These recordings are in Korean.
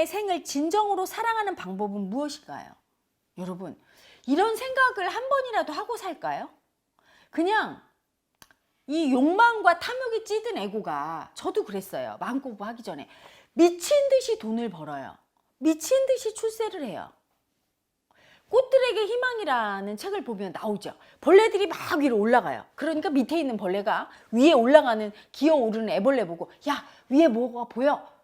자신의 생을 진정으로 사랑하는 방법은 무엇일까요? 여러분, 이런 생각을 한 번이라도 하고 살까요? 그냥 이 욕망과 탐욕이 찌든 애고가 저도 그랬어요. 마음 공부 하기 전에 미친 듯이 돈을 벌어요. 미친 듯이 출세를 해요. 꽃들에게 희망이라는 책을 보면 나오죠. 벌레들이 막 위로 올라가요. 그러니까 밑에 있는 벌레가 위에 올라가는 기어오르는 애벌레 보고 야 위에 뭐가 보여?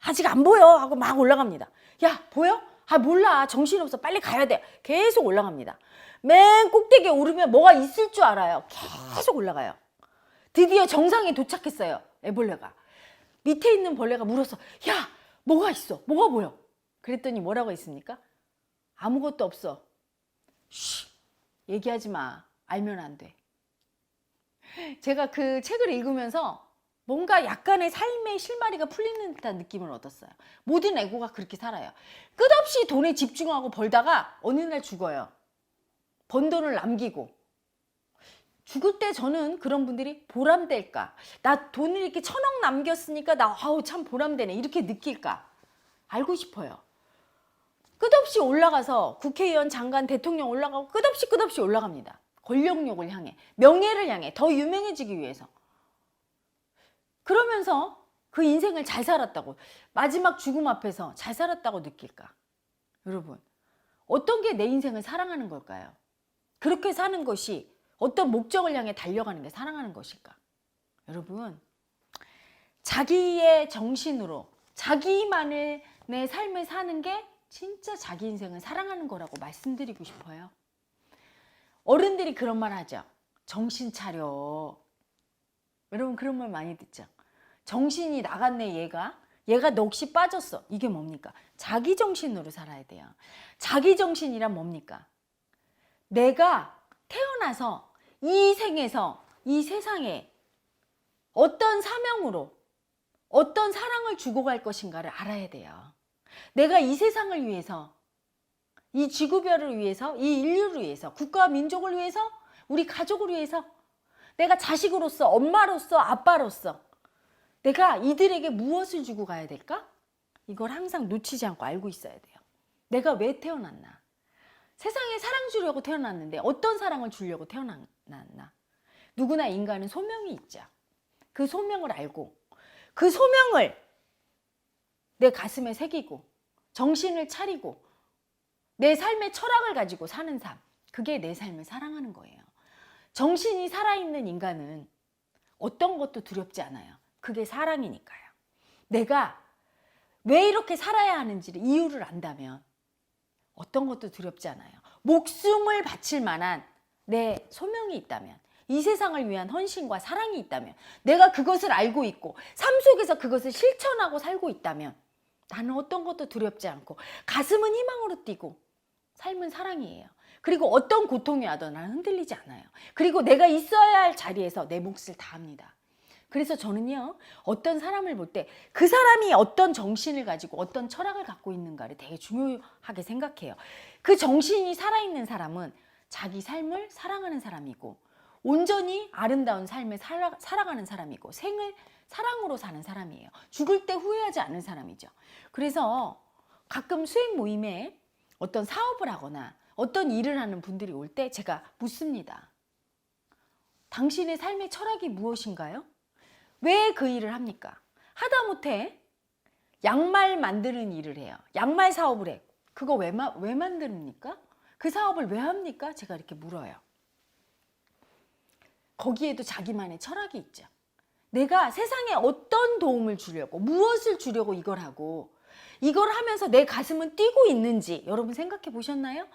아직 안 보여 하고 막 올라갑니다. 야 보여? 아 몰라 정신없어 빨리 가야 돼. 계속 올라갑니다. 맨 꼭대기에 오르면 뭐가 있을 줄 알아요. 계속 올라가요. 드디어 정상에 도착했어요. 애벌레가. 밑에 있는 벌레가 물었어. 야 뭐가 있어? 뭐가 보여? 그랬더니 뭐라고 했습니까? 아무것도 없어. 쉬, 얘기하지 마. 알면 안 돼. 제가 그 책을 읽으면서 뭔가 약간의 삶의 실마리가 풀리는 듯한 느낌을 얻었어요. 모든 애고가 그렇게 살아요. 끝없이 돈에 집중하고 벌다가 어느 날 죽어요. 번 돈을 남기고. 죽을 때 저는 그런 분들이 보람될까? 나 돈을 이렇게 천억 남겼으니까 나 아우 참 보람되네. 이렇게 느낄까? 알고 싶어요. 끝없이 올라가서 국회의원, 장관, 대통령 올라가고 끝없이 끝없이 올라갑니다. 권력욕을 향해, 명예를 향해, 더 유명해지기 위해서. 그러면서 그 인생을 잘 살았다고, 마지막 죽음 앞에서 잘 살았다고 느낄까? 여러분, 어떤 게 내 인생을 사랑하는 걸까요? 그렇게 사는 것이 어떤 목적을 향해 달려가는 게 사랑하는 것일까? 여러분, 자기의 정신으로 자기만의 내 삶을 사는 게 진짜 자기 인생을 사랑하는 거라고 말씀드리고 싶어요. 어른들이 그런 말 하죠. 정신 차려. 여러분 그런 말 많이 듣죠. 정신이 나갔네 얘가. 얘가 넋이 빠졌어. 이게 뭡니까? 자기 정신으로 살아야 돼요. 자기 정신이란 뭡니까? 내가 태어나서 이 생에서 이 세상에 어떤 사명으로 어떤 사랑을 주고 갈 것인가를 알아야 돼요. 내가 이 세상을 위해서, 이 지구별을 위해서, 이 인류를 위해서, 국가와 민족을 위해서, 우리 가족을 위해서, 내가 자식으로서, 엄마로서, 아빠로서, 내가 이들에게 무엇을 주고 가야 될까? 이걸 항상 놓치지 않고 알고 있어야 돼요. 내가 왜 태어났나? 세상에 사랑 주려고 태어났는데 어떤 사랑을 주려고 태어났나? 누구나 인간은 소명이 있죠. 그 소명을 알고 그 소명을 내 가슴에 새기고 정신을 차리고 내 삶의 철학을 가지고 사는 삶. 그게 내 삶을 사랑하는 거예요. 정신이 살아있는 인간은 어떤 것도 두렵지 않아요. 그게 사랑이니까요. 내가 왜 이렇게 살아야 하는지를 이유를 안다면 어떤 것도 두렵지 않아요. 목숨을 바칠 만한 내 소명이 있다면 이 세상을 위한 헌신과 사랑이 있다면 내가 그것을 알고 있고 삶 속에서 그것을 실천하고 살고 있다면 나는 어떤 것도 두렵지 않고 가슴은 희망으로 뛰고 삶은 사랑이에요. 그리고 어떤 고통이 와도 나는 흔들리지 않아요. 그리고 내가 있어야 할 자리에서 내 몫을 다합니다. 그래서 저는요, 어떤 사람을 볼 때 그 사람이 어떤 정신을 가지고 어떤 철학을 갖고 있는가를 되게 중요하게 생각해요. 그 정신이 살아있는 사람은 자기 삶을 사랑하는 사람이고, 온전히 아름다운 삶을 살아, 살아가는 사람이고, 생을 사랑으로 사는 사람이에요. 죽을 때 후회하지 않는 사람이죠. 그래서 가끔 수행 모임에 어떤 사업을 하거나 어떤 일을 하는 분들이 올 때 제가 묻습니다. 당신의 삶의 철학이 무엇인가요? 왜 그 일을 합니까? 하다못해 양말 만드는 일을 해요. 양말 사업을 해. 그거 왜, 마, 왜 만듭니까? 그 사업을 왜 합니까? 제가 이렇게 물어요. 거기에도 자기만의 철학이 있죠. 내가 세상에 어떤 도움을 주려고, 무엇을 주려고 이걸 하고, 이걸 하면서 내 가슴은 뛰고 있는지 여러분 생각해 보셨나요?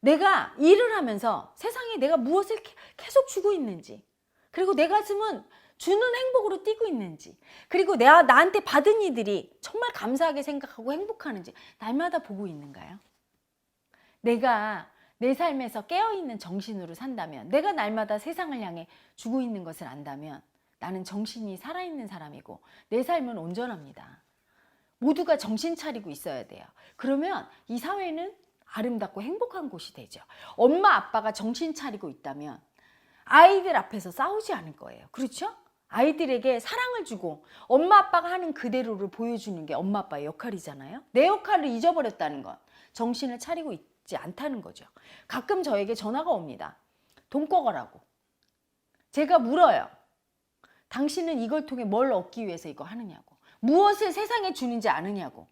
내가 일을 하면서 세상에 내가 무엇을 계속 주고 있는지, 그리고 내 가슴은 주는 행복으로 뛰고 있는지, 그리고 내가 나한테 받은 이들이 정말 감사하게 생각하고 행복하는지 날마다 보고 있는가요? 내가 내 삶에서 깨어있는 정신으로 산다면, 내가 날마다 세상을 향해 주고 있는 것을 안다면, 나는 정신이 살아있는 사람이고, 내 삶은 온전합니다. 모두가 정신 차리고 있어야 돼요. 그러면 이 사회는 아름답고 행복한 곳이 되죠. 엄마, 아빠가 정신 차리고 있다면, 아이들 앞에서 싸우지 않을 거예요. 그렇죠? 아이들에게 사랑을 주고 엄마 아빠가 하는 그대로를 보여주는 게 엄마 아빠의 역할이잖아요. 내 역할을 잊어버렸다는 건 정신을 차리고 있지 않다는 거죠. 가끔 저에게 전화가 옵니다. 돈 꺼거라고. 제가 물어요. 당신은 이걸 통해 뭘 얻기 위해서 이거 하느냐고. 무엇을 세상에 주는지 아느냐고.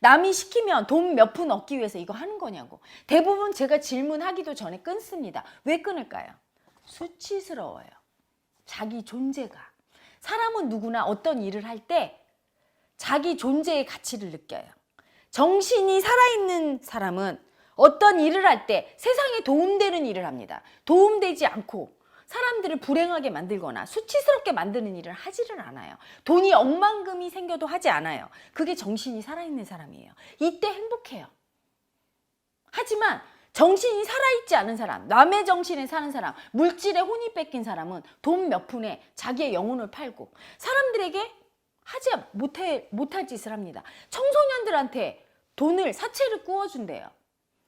남이 시키면 돈 몇 푼 얻기 위해서 이거 하는 거냐고. 대부분 제가 질문하기도 전에 끊습니다. 왜 끊을까요? 수치스러워요. 자기 존재가. 사람은 누구나 어떤 일을 할 때 자기 존재의 가치를 느껴요. 정신이 살아있는 사람은 어떤 일을 할 때 세상에 도움되는 일을 합니다. 도움되지 않고 사람들을 불행하게 만들거나 수치스럽게 만드는 일을 하지를 않아요. 돈이 억만금이 생겨도 하지 않아요. 그게 정신이 살아있는 사람이에요. 이때 행복해요. 하지만 정신이 살아있지 않은 사람, 남의 정신에 사는 사람, 물질에 혼이 뺏긴 사람은 돈 몇 푼에 자기의 영혼을 팔고 사람들에게 하지 못해, 못할 짓을 합니다. 청소년들한테 돈을 사채를 구워준대요.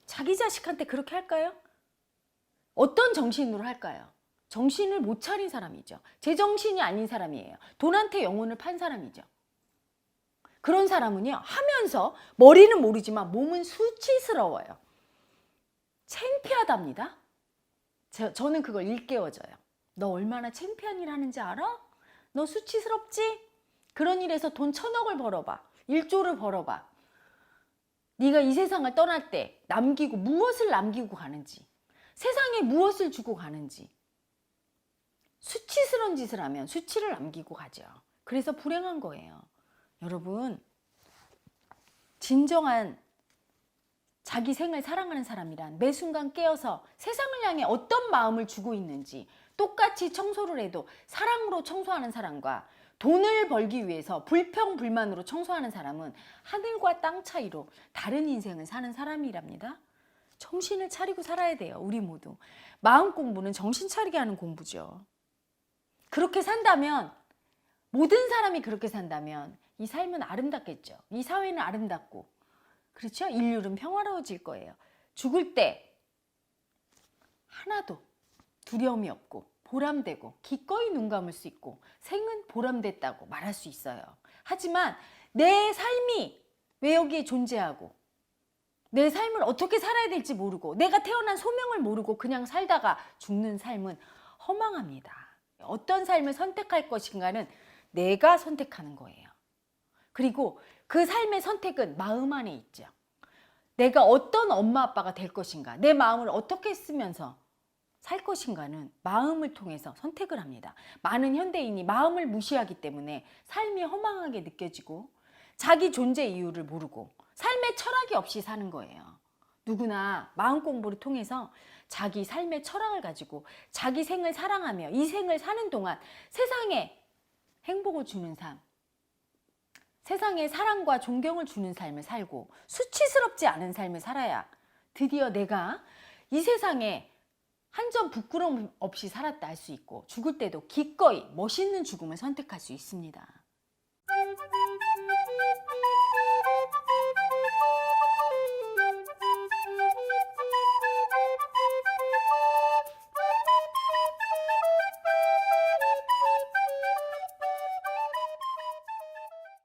자기 자식한테 그렇게 할까요? 어떤 정신으로 할까요? 정신을 못 차린 사람이죠. 제정신이 아닌 사람이에요. 돈한테 영혼을 판 사람이죠. 그런 사람은요, 하면서 머리는 모르지만 몸은 수치스러워요. 창피하답니다. 저, 저는 그걸 일깨워져요. 너 얼마나 창피한 일 하는지 알아? 너 수치스럽지? 그런 일에서 돈 천억을 벌어봐. 일조를 벌어봐. 네가 이 세상을 떠날 때 남기고 무엇을 남기고 가는지 세상에 무엇을 주고 가는지 수치스러운 짓을 하면 수치를 남기고 가죠. 그래서 불행한 거예요. 여러분 진정한 자기 생을 사랑하는 사람이란 매 순간 깨어서 세상을 향해 어떤 마음을 주고 있는지 똑같이 청소를 해도 사랑으로 청소하는 사람과 돈을 벌기 위해서 불평 불만으로 청소하는 사람은 하늘과 땅 차이로 다른 인생을 사는 사람이랍니다. 정신을 차리고 살아야 돼요. 우리 모두. 마음 공부는 정신 차리게 하는 공부죠. 그렇게 산다면 모든 사람이 그렇게 산다면 이 삶은 아름답겠죠. 이 사회는 아름답고 그렇죠? 인류는 평화로워질 거예요. 죽을 때 하나도 두려움이 없고 보람되고 기꺼이 눈 감을 수 있고 생은 보람됐다고 말할 수 있어요. 하지만 내 삶이 왜 여기에 존재하고 내 삶을 어떻게 살아야 될지 모르고 내가 태어난 소명을 모르고 그냥 살다가 죽는 삶은 허망합니다. 어떤 삶을 선택할 것인가는 내가 선택하는 거예요. 그리고 그 삶의 선택은 마음 안에 있죠. 내가 어떤 엄마 아빠가 될 것인가, 내 마음을 어떻게 쓰면서 살 것인가는 마음을 통해서 선택을 합니다. 많은 현대인이 마음을 무시하기 때문에 삶이 허망하게 느껴지고 자기 존재 이유를 모르고 삶의 철학이 없이 사는 거예요. 누구나 마음 공부를 통해서 자기 삶의 철학을 가지고 자기 생을 사랑하며 이 생을 사는 동안 세상에 행복을 주는 삶, 세상에 사랑과 존경을 주는 삶을 살고 수치스럽지 않은 삶을 살아야 드디어 내가 이 세상에 한 점 부끄러움 없이 살았다 할 수 있고 죽을 때도 기꺼이 멋있는 죽음을 선택할 수 있습니다.